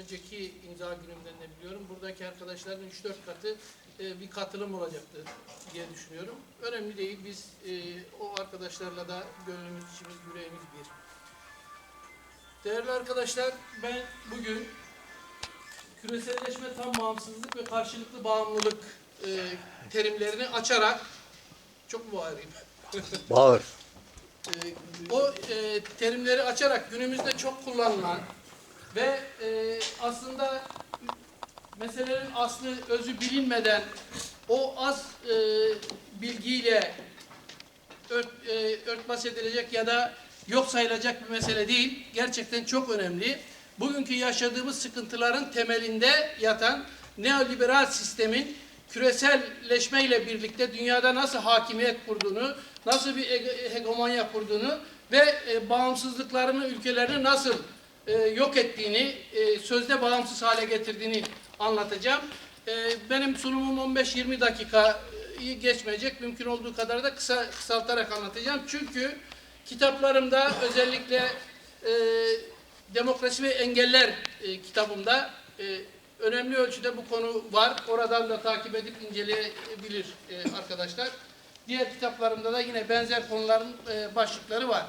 önceki imza günümden de biliyorum. Buradaki arkadaşların 3-4 katı e, bir katılım olacaktı diye düşünüyorum. Önemli değil. Biz e, o arkadaşlarla da gönlümüz, içimiz, yüreğimiz bir. Değerli arkadaşlar, ben bugün küreselleşme tam bağımsızlık ve karşılıklı bağımlılık e, terimlerini açarak çok mu bağırayım? Bağır. E, o e, terimleri açarak günümüzde çok kullanılan aslında meselelerin aslı özü bilinmeden o az e, bilgiyle ört, e, örtbas edilecek ya da yok sayılacak bir mesele değil. Gerçekten çok önemli. Bugünkü yaşadığımız sıkıntıların temelinde yatan neoliberal sistemin küreselleşmeyle birlikte dünyada nasıl hakimiyet kurduğunu, nasıl bir ege- hegemonya kurduğunu ve e, bağımsızlıklarını, ülkelerini nasıl e, yok ettiğini, e, sözde bağımsız hale getirdiğini anlatacağım. E, benim sunumum 15-20 dakikayı geçmeyecek. Mümkün olduğu kadar da kısa kısaltarak anlatacağım. Çünkü kitaplarımda özellikle e, Demokrasi ve Engeller e, kitabımda e, önemli ölçüde bu konu var. Oradan da takip edip inceleyebilir e, arkadaşlar. Diğer kitaplarımda da yine benzer konuların e, başlıkları var.